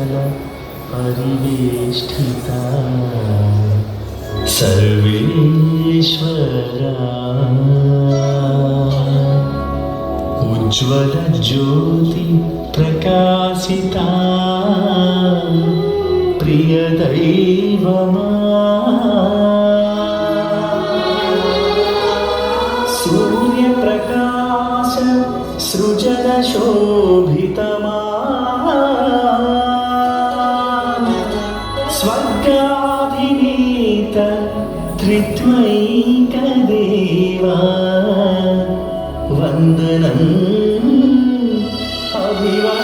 ध्यान परिवेष्टिता। सर्वेश्वरा। उज्ज्वलज्योति प्रकाशिता। प्रियदैवमा सूर्यप्रकाश सृजनशोभितमा। త్రిలోక్యాధినేత త్రిత్వైకదేవా. వందనం అభివా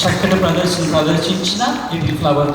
చక్కటి ప్రదర్శన ప్రదర్శించిన ఈ ఫ్లవర్